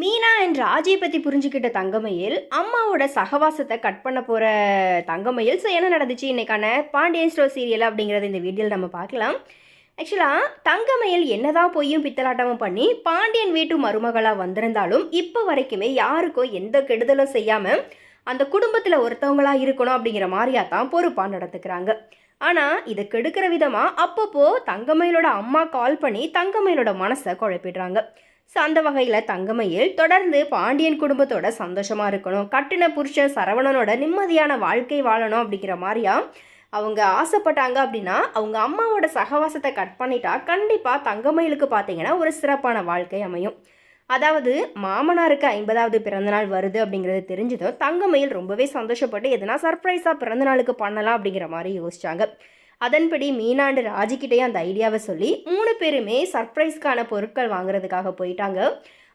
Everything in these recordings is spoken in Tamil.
மீனா என்ற ராஜியை பற்றி புரிஞ்சுக்கிட்ட தங்கமயில் அம்மாவோட சகவாசத்தை கட் பண்ண போகிற தங்கமயில் ஸோ என்ன நடந்துச்சு இன்றைக்கான பாண்டியன் ஸ்டோர் சீரியல் அப்படிங்கிறத இந்த வீடியோவில் நம்ம பார்க்கலாம். ஆக்சுவலாக தங்கமயில் என்னதான் பொய்யும் பித்தலாட்டமும் பண்ணி பாண்டியன் வீட்டு மருமகளாக வந்திருந்தாலும் இப்போ வரைக்குமே யாருக்கும் எந்த கெடுதலும் செய்யாமல் அந்த குடும்பத்தில் ஒருத்தவங்களாக இருக்கணும் அப்படிங்கிற மாதிரியா தான் பொறுப்பாக நடத்துக்கிறாங்க ஆனால் இதை கெடுக்கிற விதமாக அப்பப்போ தங்கமயிலோட அம்மா கால் பண்ணி தங்கமயிலோட மனசை குழப்பிடுறாங்க. ஸோ அந்த வகையில் தங்கமயில் தொடர்ந்து பாண்டியன் குடும்பத்தோட சந்தோஷமாக இருக்கணும். கட்டின புருஷன் சரவணனோட நிம்மதியான வாழ்க்கை வாழணும் அப்படிங்கிற மாதிரியா அவங்க ஆசைப்பட்டாங்க அப்படின்னா அவங்க அம்மாவோட சகவாசத்தை கட் பண்ணிட்டா கண்டிப்பாக தங்கமயிலுக்கு பார்த்தீங்கன்னா ஒரு சிறப்பான வாழ்க்கை அமையும். அதாவது மாமனாருக்கு ஐம்பதாவது பிறந்தநாள் வருது அப்படிங்கிறது தெரிஞ்சதும் தங்கமயில் ரொம்பவே சந்தோஷப்பட்டு எதனா சர்ப்ரைஸாக பிறந்தநாளுக்கு பண்ணலாம் அப்படிங்கிற மாதிரி யோசிச்சாங்க. அதன்படி மீனாண்டு ராஜிக்கிட்டே அந்த ஐடியாவை சொல்லி மூணு பேருமே சர்ப்ரைஸ்க்கான பொருட்கள் வாங்குறதுக்காக போயிட்டாங்க.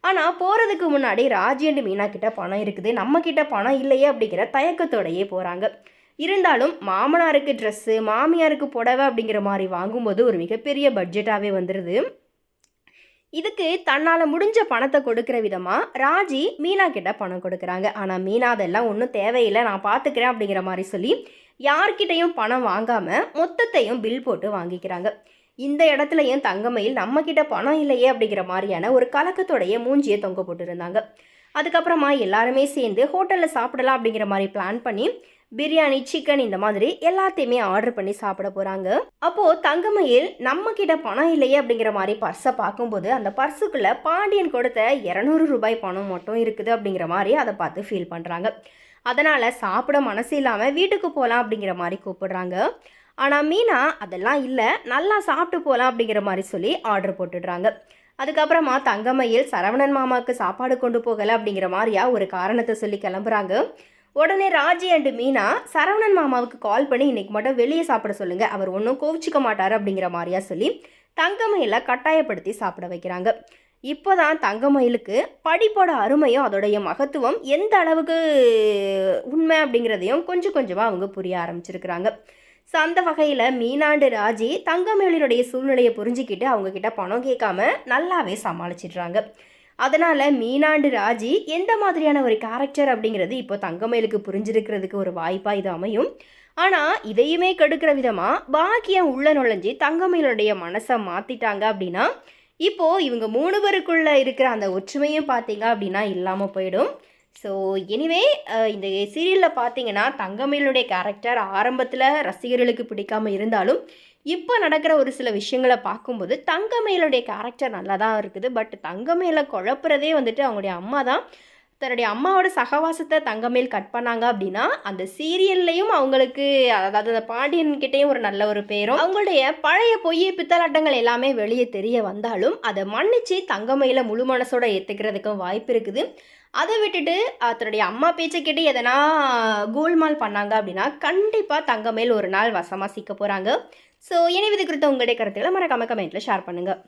ஆனால் போகிறதுக்கு முன்னாடி ராஜி அண்டு மீனா கிட்ட பணம் இருக்குது. நம்ம கிட்ட பணம் இல்லையே அப்படிங்கிற தயக்கத்தோடையே போகிறாங்க இருந்தாலும் மாமனாருக்கு ட்ரெஸ்ஸு மாமியாருக்கு புடவை அப்படிங்கிற மாதிரி வாங்கும்போது ஒரு மிகப்பெரிய பட்ஜெட்டாகவே வந்துடுது இதுக்கு தன்னால் முடிஞ்ச பணத்தை கொடுக்குற விதமாக ராஜி மீனா கிட்ட பணம் கொடுக்குறாங்க. ஆனால் மீனா அதெல்லாம் ஒன்றும் தேவையில்லை. நான் பார்த்துக்கிறேன் அப்படிங்கிற மாதிரி சொல்லி யார்கிட்டையும் பணம் வாங்காமல் மொத்தத்தையும் பில் போட்டு வாங்கிக்கிறாங்க. இந்த இடத்துலையும் தங்கமயில் நம்மக்கிட்ட பணம் இல்லையே அப்படிங்கிற மாதிரியான ஒரு கலக்கத்தோடைய மூஞ்சியை தொங்க போட்டுருந்தாங்க. அதுக்கப்புறமா எல்லாருமே சேர்ந்து ஹோட்டலில் சாப்பிடலாம் அப்படிங்கிற மாதிரி பிளான் பண்ணி பிரியாணி சிக்கன் இந்த மாதிரி எல்லாத்தையுமே ஆர்டர் பண்ணி சாப்பிட போகிறாங்க அப்போது தங்கமயில் நம்மக்கிட்ட பணம் இல்லையே அப்படிங்கிற மாதிரி பர்ஸை பார்க்கும்போது அந்த பர்ஸுக்குள்ளே பாண்டியன் கொடுத்த இரநூறு ரூபாய் பணம் மட்டும் இருக்குது அப்படிங்கிற மாதிரி அதை பார்த்து ஃபீல் பண்ணுறாங்க அதனால் சாப்பிட மனசு இல்லாமல் வீட்டுக்கு போகலாம் அப்படிங்கிற மாதிரி கூப்பிடுறாங்க. ஆனால் மீனா அதெல்லாம் இல்லை. நல்லா சாப்பிட்டு போகலாம் அப்படிங்கிற மாதிரி சொல்லி ஆர்டர் போட்டுடுறாங்க. அதுக்கப்புறமா தங்கமையில் சரவணன் மாமாவுக்கு சாப்பாடு கொண்டு போகலை அப்படிங்கிற மாதிரியா ஒரு காரணத்தை சொல்லி கிளம்புறாங்க. உடனே ராஜி அண்டு மீனா சரவணன் மாமாவுக்கு கால் பண்ணி இன்னைக்கு மட்டும் வெளியே சாப்பிட சொல்லுங்க. அவர் ஒன்றும் கோவிச்சிக்க மாட்டார் அப்படிங்கிற மாதிரியா சொல்லி தங்கமையில் கட்டாயப்படுத்தி சாப்பிட வைக்கிறாங்க. இப்போதான் தங்கமயிலுக்கு படிப்போட அருமையும் அதோடைய மகத்துவம் எந்த அளவுக்கு உண்மை அப்படிங்கிறதையும் கொஞ்சம் கொஞ்சமாக அவங்க புரிய ஆரம்பிச்சிருக்கிறாங்க. ஸோ அந்த வகையில் மீனாண்டு ராஜி தங்கமயிலினுடைய சூழ்நிலையை புரிஞ்சுக்கிட்டு அவங்கக்கிட்ட பணம் கேட்காம நல்லாவே சமாளிச்சிடுறாங்க. அதனால் மீனாண்டு ராஜி எந்த மாதிரியான ஒரு கேரக்டர் அப்படிங்கிறது இப்போ தங்கமயிலுக்கு புரிஞ்சிருக்கிறதுக்கு ஒரு வாய்ப்பாக இது அமையும். ஆனால் இதையுமே கெடுக்கிற விதமாக பாக்கியம் உள்ள நுழைஞ்சி தங்கமயிலுடைய மனசை மாற்றிட்டாங்க அப்படின்னா இப்போது இவங்க மூணு பேருக்குள்ளே இருக்கிற அந்த ஒற்றுமையும் பார்த்தீங்க அப்படின்னா இல்லாமல் போயிடும். ஸோ எனிவே இந்த சீரியலில் பார்த்தீங்கன்னா தங்கமயிலுடைய கேரக்டர் ஆரம்பத்தில் ரசிகர்களுக்கு பிடிக்காம இருந்தாலும் இப்போ நடக்கிற ஒரு சில விஷயங்களை பார்க்கும்போது தங்கமயிலுடைய கேரக்டர் நல்லா தான் இருக்குது. பட் தங்கமேல குழப்புறதே வந்துட்டு அவங்களுடைய அம்மா தான் தன்னுடைய அம்மாவோட சகவாசத்தை தங்கமேல் கட் பண்ணாங்க அப்படின்னா அந்த சீரியல்லையும் அவங்களுக்கு அதாவது அந்த பாண்டியன்கிட்டையும் ஒரு நல்ல ஒரு பேரும் அவங்களுடைய பழைய பொய்யை பித்தலாட்டங்கள் எல்லாமே வெளியே தெரிய வந்தாலும் அதை மன்னிச்சு தங்கமயில முழு மனசோட ஏற்றுக்கிறதுக்கும் வாய்ப்பு இருக்குது. அதை விட்டுட்டு தன்னுடைய அம்மா பேச்சை கேட்டு எதனா கோல்மால் பண்ணாங்க அப்படின்னா கண்டிப்பாக தங்கமேல் ஒரு நாள் வசமாக சிக்க போகிறாங்க ஸோ எனவே இது குறித்த உங்களுடைய கருத்துக்களை மறக்காம கமெண்ட்டில் ஷேர் பண்ணுங்கள்